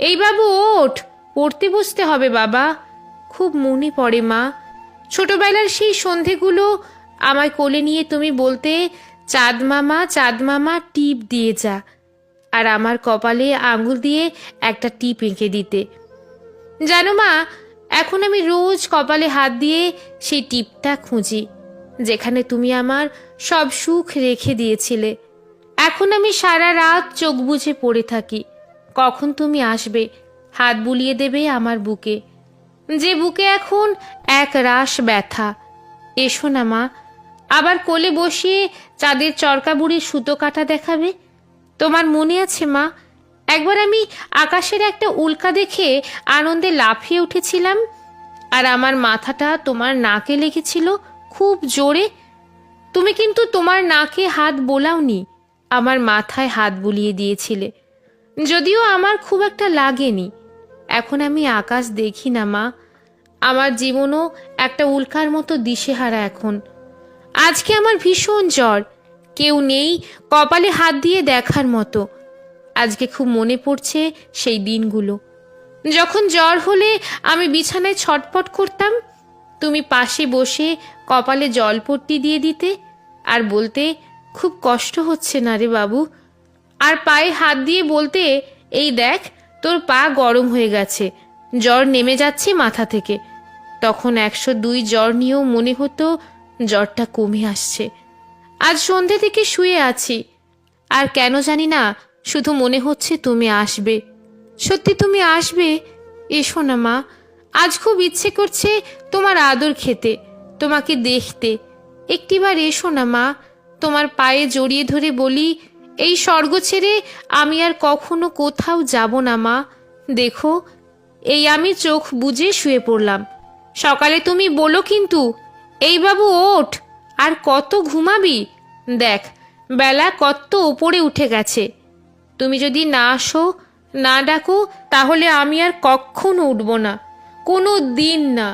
এই বাবু, ওঠ। পড়তে বসতে হবে, বাবা। খুব মনে পড়ে, মা। ছোটবেলার সেই সন্ধেগুলো আমায় কোলে নিয়ে তুমি বলতে, চাঁদ মামা চাঁদ মামা, টিপ দিয়ে যা। আর আমার কপালে আঙুল দিয়ে একটা টিপ এঁকে দিতে। জানো, মা, এখন আমি রোজ কপালে হাত দিয়ে সেই টিপটা খুঁজি, যেখানে তুমি আমার সব সুখ রেখে দিয়েছিলে। এখন আমি সারা রাত চোখ বুজে পড়ে থাকি। কখন তুমি আসবে? হাত বুলিয়ে দেবে আমার বুকে। যে বুকে এখন এক রাস ব্যথা। এসো না মা। আবার কোলে বসিয়ে চাঁদের চরকা বুড়ির সুতো কাটা দেখাবে? তোমার মনে আছে মা? একবার আমি আকাশের একটা উল্কা দেখে আনন্দে লাফিয়ে উঠেছিলাম, আর আমার মাথাটা তোমার নাকে লেগেছিল খুব জোরে। তুমি কিন্তু তোমার নাকে হাত বোলাওনি, আমার মাথায় হাত বুলিয়ে দিয়েছিলে। যদিও আমার খুব একটা লাগেনি। এখন আমি আকাশ দেখি না, মা। আমার জীবনও একটা উল্কার মতো দিশেহারা এখন। আজকে আমার ভীষণ জ্বর। কেউ নেই কপালে হাত দিয়ে দেখার মতো। আজকে খুব মনে পড়ছে সেই দিনগুলো। যখন জ্বর হলে আমি বিছানায় ছটপট করতাম, তুমি পাশে বসে কপালে জলপট্টি দিয়ে দিতে আর বলতে, খুব কষ্ট হচ্ছে না রে বাবু আর পায়ে হাত দিয়ে বলতে, এই দেখ, তোর পা গরম হয়ে গেছে। জ্বর নেমে যাচ্ছে মাথা থেকে। তখন একশো দুই জ্বর নিয়েও মনে হতো জ্বরটা কমে আসছে। আজ সন্ধে থেকে শুয়ে আছি। আর কেন জানি না, শুধু মনে হচ্ছে তুমি আসবে। সত্যি তুমি আসবে? এসো না মা। আজ খুব ইচ্ছে করছে তোমার আদর খেতে, তোমাকে দেখতে। একটিবার এসো না মা। তোমার পায়ে জড়িয়ে ধরে বলি এই স্বর্গ ছেড়ে আমি আর কখনো কোথাও যাব না, মা। দেখো, এই আমি চোখ বুজে শুয়ে পড়লাম। সকালে তুমি বলো কিন্তু, এই বাবু, ওঠ, আর কত ঘুমাবি? দেখ, বেলা কত ওপরে উঠে গেছে। তুমি যদি না আসো, না ডাকো, তাহলে আমি আর কখনো উঠব না। কোনো দিন না।